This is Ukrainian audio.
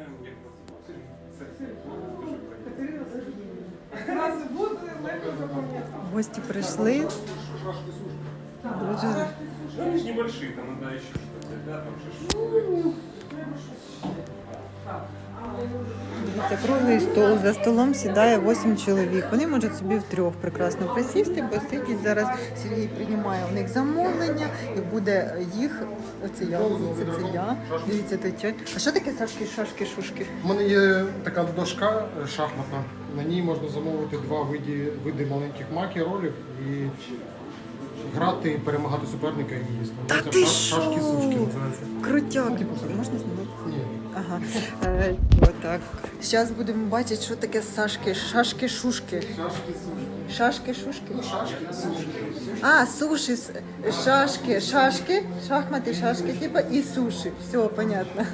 Нагадаємо, як вас звати. Якраз буде легко запам'ятати. Гості прийшли. Коротше, Ну, они ж небольшие, там надо еще что-то, да, там шашлык. Дивіться, круглий стол. За столом сідає 8 чоловік. Вони можуть собі втрьох прекрасно присісти, посидіти. Зараз Сергій приймає у них замовлення і буде їх. Оце я, дивіться, це я. Дивіться, це. А що таке сашки, шашки, шушки? У мене є така дошка шахматна. На ній можна замовити два види, види маленьких маків, ролів і грати, перемагати суперника і їсти. Та ти що? шашки сушки називаються. Крутяк. типу, Можна знімати? Ні. Ага. Отак. Зараз будемо бачити, що таке сашки, шашки, шушки. Шашки сушки. Шашки, шушки. Ну, шашки сушки. А, суші, шашки, шашки, шахмати, шашки, типа і суші. Все, понятно.